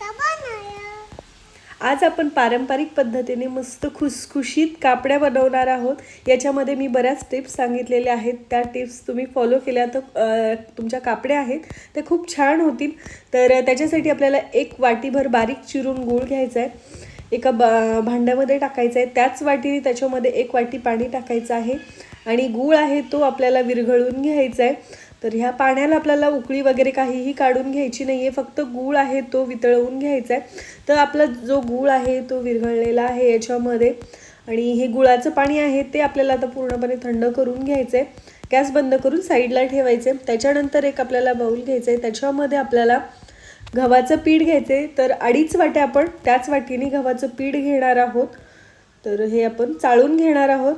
बनाया. आज आपण पारंपरिक पद्धतीने मस्त खुसखुशीत कापड्या बनवणार आहोत. याच्यामध्ये मी बऱ्याच टिप्स सांगितलेल्या आहेत. त्या टिप्स तुम्ही फॉलो केल्या तर तुमच्या कापड्या आहेत. ते खूप छान होतील. तर त्याच्यासाठी आपल्याला एक वाटीभर बारीक चिरून गूळ घ्यायचा आहे. एका ब भांड्यामध्ये टाकायचं आहे. त्याच वाटीने त्याच्यामध्ये एक वाटी पाणी टाकायचं आहे. आणि गूळ आहे तो आपल्याला विरघळून घ्यायचा आहे. तर ह्या पाण्याला आपल्याला उकळी वगैरे काहीही काढून घ्यायची नाही आहे फक्त गूळ आहे तो वितळवून घ्यायचा आहे तर आपला जो गूळ आहे तो विरघळलेला आहे याच्यामध्ये. आणि हे गुळाचं पाणी आहे ते आपल्याला आता पूर्णपणे थंड करून घ्यायचं आहे गॅस बंद करून साईडला ठेवायचं आहे त्याच्यानंतर एक आपल्याला बाऊल घ्यायचं आहे त्याच्यामध्ये आपल्याला गव्हाचं पीठ घ्यायचं आहे तर अडीच वाट्या आपण त्याच वाटीने गव्हाचं पीठ घेणार आहोत. तर हे आपण चाळून घेणार आहोत.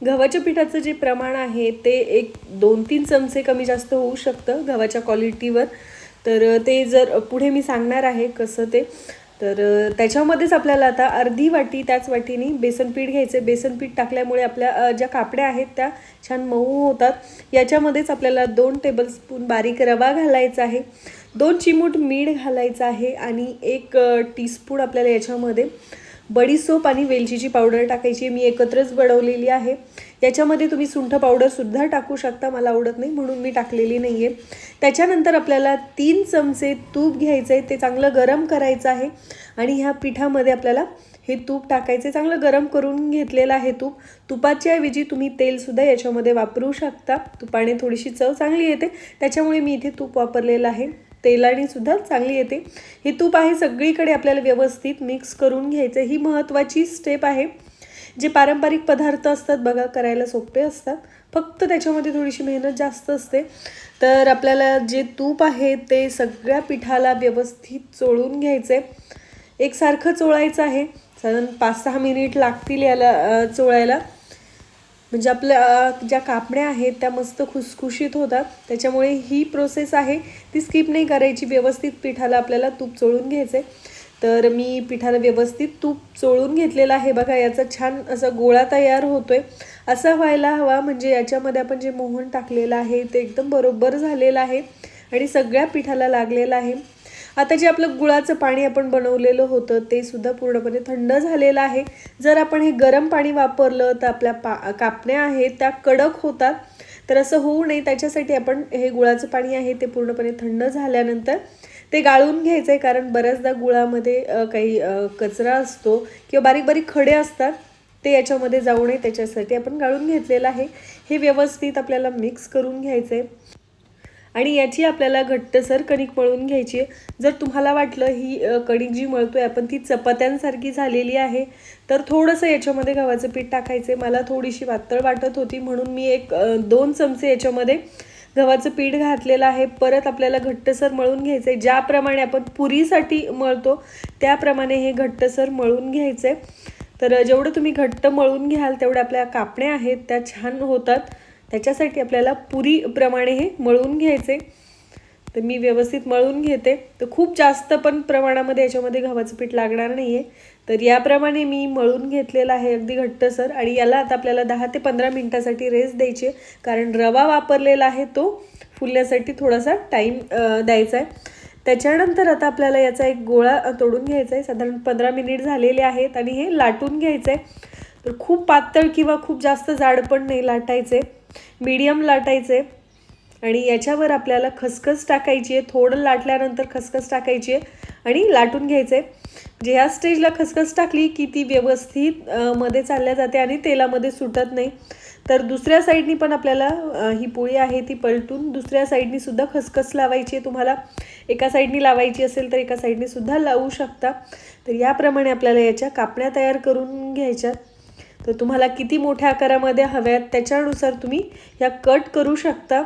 गव्हाच्या पिठाचं जे प्रमाण आहे ते एक दोन तीन चमचे कमी जास्त होऊ शकतं गव्हाच्या क्वालिटीवर. तर ते जर पुढे मी सांगणार आहे कसं ते तर त्याच्यामध्येच आपल्याला आता अर्धी वाटी त्याच वाटीने बेसन पीठ घ्यायचं. बेसनपीठ टाकल्यामुळे आपल्या ज्या कापड्या आहेत त्या छान मऊ होतात. याच्यामध्येच आपल्याला दोन टेबलस्पून बारीक रवा घालायचा आहे दोन चिमूट मीठ घालायचं आहे आणि एक टीस्पून आपल्याला याच्यामध्ये बडीसोप आणि वेलचीची पावडर टाकायची मी एकत्रच बनवलेली आहे. याच्यामध्ये तुम्ही सुंठ पावडरसुद्धा टाकू शकता मला आवडत नाही म्हणून मी टाकलेली नाही आहे त्याच्यानंतर आपल्याला तीन चमचे तूप घ्यायचं आहे ते चांगलं गरम करायचं आहे. आणि ह्या पिठामध्ये आपल्याला हे तूप टाकायचे चांगलं गरम करून घेतलेलं आहे तूप. तुपाच्या ऐवजी तुम्ही तेलसुद्धा याच्यामध्ये वापरू शकता. तुपाने थोडीशी चव चांगली येते त्याच्यामुळे मी इथे तूप वापरलेलं आहे. तेलाने सुद्धा चांगली येते. हे तूप आहे सगळीकडे आपल्याला व्यवस्थित मिक्स करून घ्यायचं. ही महत्त्वाची स्टेप आहे. जे पारंपरिक पदार्थ असतात बघा करायला सोपे असतात. फक्त त्याच्यामध्ये थोडीशी मेहनत जास्त असते. तर आपल्याला जे तूप आहे ते सगळ्या पिठाला व्यवस्थित चोळून घ्यायचं आहे एकसारखं चोळायचं आहे. साधारण पाच सहा मिनिट लागतील याला चोळायला. म्हणजे आपल्या ज्या कापड्या आहेत त्या मस्त खुसखुशीत होतात. त्याच्यामुळे ही प्रोसेस आहे. ती स्किप नाही करायची. व्यवस्थित पिठाला आपल्याला तूप चोळून घ्यायचं आहे तर मी पिठाला व्यवस्थित तूप चोळून घेतलेलं आहे. बघा याचा छान असा गोळा तयार होतोय. असा व्हायला हवा. म्हणजे याच्यामध्ये आपण जे मोहन टाकलेलं आहे ते एकदम बरोबर झालेलं आहे. आणि सगळ्या पिठाला लागलेलं आहे. आता जे आपलं गुळाचं पाणी आपण बनवलेलं होतं ते सुद्धा पूर्णपणे थंड झालेलं आहे. जर आपण हे गरम पाणी वापरलं तर आपल्या पा कापण्या आहेत त्या कडक होतात. तर असं होऊ नये त्याच्यासाठी आपण हे गुळाचं पाणी आहे ते पूर्णपणे थंड झाल्यानंतर ते गाळून घ्यायचं आहे कारण बऱ्याचदा गुळामध्ये काही कचरा असतो किंवा बारीक बारीक खडे असतात ते याच्यामध्ये जाऊ नये. त्याच्यासाठी आपण गाळून घेतलेलं आहे. हे व्यवस्थित आपल्याला मिक्स करून घ्यायचं आहे आणि याची आपल्याला घट्टसर कणिक मळून घ्यायची आहे. जर तुम्हाला वाटलं ही कणिक जी मळतो आहे आपण ती चपात्यांसारखी झालेली आहे तर थोडंसं याच्यामध्ये गव्हाचं पीठ टाकायचं आहे मला थोडीशी पातळ वाटत होती म्हणून मी एक दोन चमचे याच्यामध्ये गव्हाचं पीठ घातलेलं आहे. परत आपल्याला घट्टसर मळून घ्यायचं आहे ज्याप्रमाणे आपण पुरीसाठी मळतो त्याप्रमाणे हे घट्टसर मळून घ्यायचं आहे तर जेवढं तुम्ही घट्ट मळून घ्याल तेवढ्या आपल्या कापण्या आहेत त्या छान होतात. त्याच्यासाठी आपल्याला पुरीप्रमाणे हे मळून घ्यायचे. तर मी व्यवस्थित मळून घेते. तर खूप जास्त पण प्रमाणामध्ये याच्यामध्ये गव्हाचं पीठ लागणार नाही आहे तर याप्रमाणे मी मळून घेतलेलं आहे अगदी घट्टसर आणि याला आता आपल्याला दहा ते पंधरा मिनटासाठी रेस्ट द्यायची आहे. कारण रवा वापरलेला आहे तो फुलण्यासाठी थोडासा टाईम द्यायचा आहे. त्याच्यानंतर आता आपल्याला याचा एक गोळा तोडून घ्यायचा आहे. साधारण पंधरा मिनिट झालेले आहेत आणि हे लाटून घ्यायचं आहे. तर खूप पातळ किंवा खूप जास्त जाड पण नाही लाटायचे. मीडियम लाटायचे आणि याच्यावर आपल्याला खसखस टाकायची आहे. थोडं लाटल्यानंतर खसखस टाकायची आहे आणि लाटून घ्यायचे. जे म्हणजे ह्या स्टेजला खसखस टाकली की ती व्यवस्थित मध्ये चालल्या जाते आणि तेलामध्ये सुटत नाही. तर दुसऱ्या साईडनी पण आपल्याला ही पोळी आहे ती पलटून दुसऱ्या साईडनी सुद्धा खसखस लावायची आहे. तुम्हाला एका साईडनी लावायची असेल तर एका साईडनी सुद्धा लावू शकता. तर याप्रमाणे आपल्याला याच्या कापण्या तयार करून घ्यायच्या. तर तुम्हाला किती मोठ्या आकारामध्ये हव्यात त्याच्यानुसार तुम्ही ह्या कट करू शकता.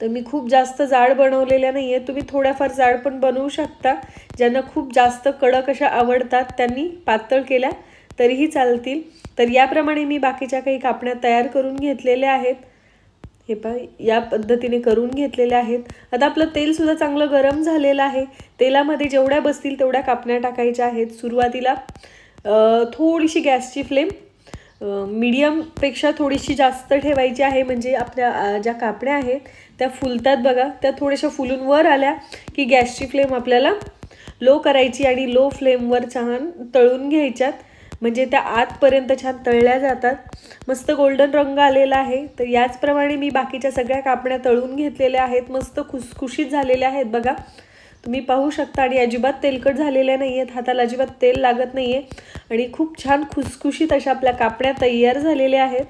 तर मी खूप जास्त जाड बनवलेल्या नाही आहे तुम्ही थोड्याफार जाड पण बनवू शकता. ज्यांना खूप जास्त कडक अशा आवडतात त्यांनी पातळ केल्या तरीही चालतील. तर याप्रमाणे मी बाकीच्या काही कापण्या तयार करून घेतलेल्या आहेत. हे पाय या पद्धतीने करून घेतलेल्या आहेत. आता आपलं तेलसुद्धा चांगलं गरम झालेलं आहे. तेलामध्ये जेवढ्या बसतील तेवढ्या कापण्या टाकायच्या आहेत सुरुवातीला. थोडीशी गॅसची फ्लेम. मीडियमपेक्षा थोडीशी जास्त ठेवायची आहे म्हणजे आपल्या ज्या कापड्या आहेत त्या फुलतात बघा. त्या थोड्याशा फुलून वर आल्या की गॅसची फ्लेम आपल्याला लो करायची आणि लो फ्लेमवर छान तळून घ्यायच्यात. म्हणजे त्या आतपर्यंत छान तळल्या जातात. मस्त गोल्डन रंग आलेला आहे. तर याचप्रमाणे मी बाकीच्या सगळ्या कापड्या तळून घेतलेल्या आहेत. मस्त खुसखुशीत झालेल्या आहेत बघा. तुम्ही पाहू शकता आणि अजिबात तेलकट झालेल्या नाही आहेत हाताला अजिबात तेल लागत नाही आहे आणि खूप छान खुसखुशीत अशा आपल्या कापड्या तयार झालेल्या आहेत.